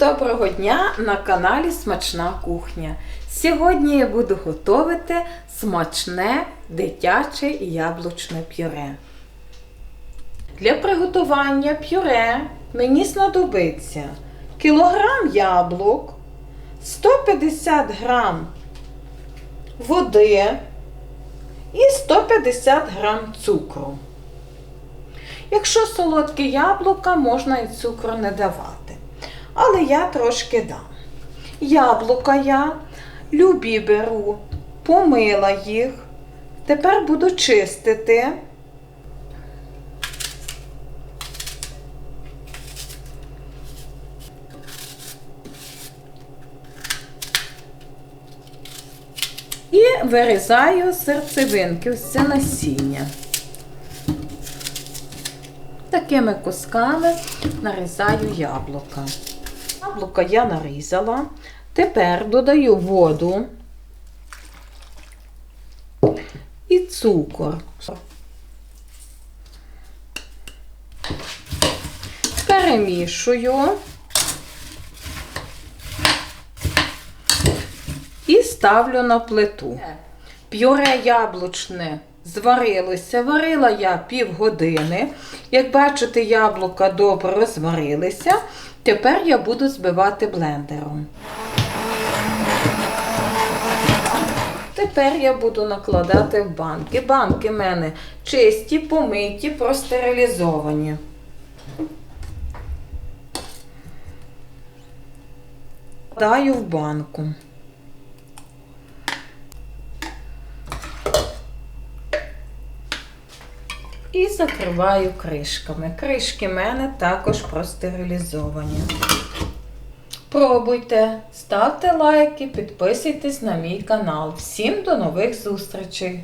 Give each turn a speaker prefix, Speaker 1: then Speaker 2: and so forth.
Speaker 1: доброго дня на каналі Смачна кухня. Сьогодні я буду готувати смачне дитяче яблучне пюре. Для приготування пюре мені знадобиться кілограм яблук, 150 грам води і 150 грам цукру. Якщо солодке яблука, можна і цукру не давати. Але я трошки дам. Яблука я любі беру, помила їх. Тепер буду чистити. І вирізаю серцевинки, ось це насіння. Такими кусками нарізаю яблука. Яблука я нарізала. Тепер додаю воду і цукор. Перемішую і ставлю на плиту. Пюре яблучне зварилося. Варила я півгодини. Як бачите, яблука добре розварилися. Тепер я буду збивати блендером. Тепер я буду накладати в банки. Банки в мене чисті, помиті, простерилізовані. Даю в банку. І закриваю кришками. Кришки в мене також простерилізовані. Пробуйте, ставте лайки, підписуйтесь на мій канал. Всім до нових зустрічей!